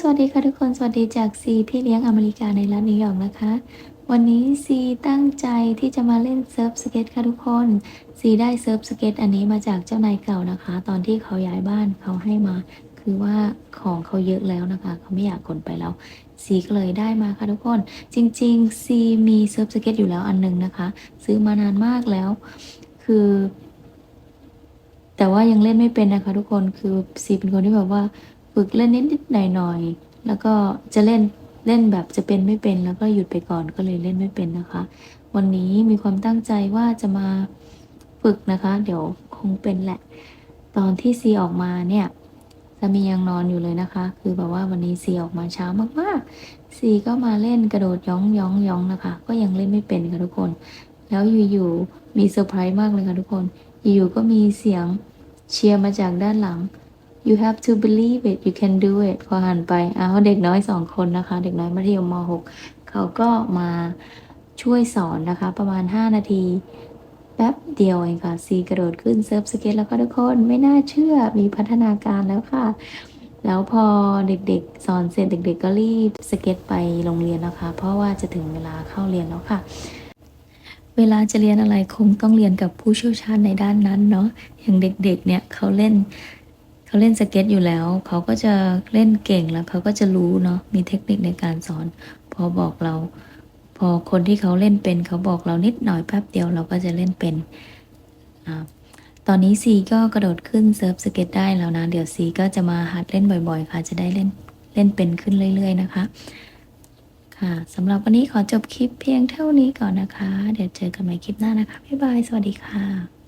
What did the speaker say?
สวัสดีค่ะทุกคน สวัสดีจากซีพี่เลี้ยงอเมริกาในรัฐนิวยอร์กนะคะ วันนี้ซีตั้งใจที่จะมาเล่นเซิร์ฟสเก็ตค่ะทุกคน ซีได้เซิร์ฟสเก็ตอันนี้มาจากเจ้านายเก่านะคะ ตอนที่เขาย้ายบ้านเขาให้มา คือว่าของเขาเยอะแล้วนะคะ เขาไม่อยากขนไปแล้ว ซีก็เลยได้มาค่ะทุกคน จริงๆซีมีเซิร์ฟสเก็ตอยู่แล้วอันหนึงนะคะ ซื้อมานานมากแล้ว คือแต่ว่ายังเล่นไม่เป็นนะคะทุกคนคือซีเป็นคนที่แบบว่า ฝึกเล่นนิดๆหน่อยๆแล้วก็จะเล่นเล่นแบบจะเป็นไม่เป็นแล้วก็หยุดไปก่อนก็เลยเล่นไม่เป็นนะคะ วันนี้มีความตั้งใจว่าจะมาฝึกนะคะ เดี๋ยวคงเป็นแหละ ตอนที่ซีออกมาเนี่ยสามียังนอนอยู่เลยนะคะ คือแบบว่าวันนี้ซีออกมาเช้ามากๆซีก็มาเล่นกระโดดย้องย้องย้องนะคะ ก็ยังเล่นไม่เป็นค่ะทุกคน แล้วอยู่ๆมีเซอร์ไพรส์มากเลยค่ะทุกคน อยู่ๆก็มีเสียงเชียร์มาจากด้านหลัง you have to believe it you can do it พอหันไปอ้าเด็กน้อยสองคนนะคะ เด็กน้อยมัธยมม .6 เขาก็มาช่วยสอนนะคะ ประมาณ 5 นาที แป๊บเดียวเองค่ะซีกระโดดขึ้นเซิร์ฟสเก็ตแล้วก็ทุกคนไม่น่าเชื่อมีพัฒนาการแล้วค่ะ แล้วพอเด็กๆ สอนเสร็จเด็ก ๆ ก็รีบสเก็ตไปโรงเรียนนะคะ เพราะว่าจะถึงเวลาเข้าเรียนแล้วค่ะเวลาจะเรียนอะไรคงต้องเรียนกับผู้เชี่ยวชาญในด้านนั้นเนาะอย่างเด็กๆ เนี่ยเขาเล่น เขาเล่นสเก็ตอยู่แล้ว เขาก็จะเล่นเก่งแล้วเขาก็จะรู้เนาะมีเทคนิคในการสอน พอบอกเรา พอคนที่เขาเล่นเป็น เขาบอกเรานิดหน่อยแป๊บเดียวเราก็จะเล่นเป็นอตอนนี้ซีก็กระโดดขึ้นเซิร์ฟสเก็ตได้แล้วนะ เดี๋ยวซีก็จะมาหัดเล่นบ่อยๆ ค่ะ จะได้เล่นเล่นเป็นขึ้นเรื่อย ๆ นะคะ ค่ะสำหรับวันนี้ขอจบคลิปเพียงเท่านี้ก่อนนะคะ เดี๋ยวเจอกันใหม่คลิปหน้านะคะบ๊ายบายสวัสดีค่ะ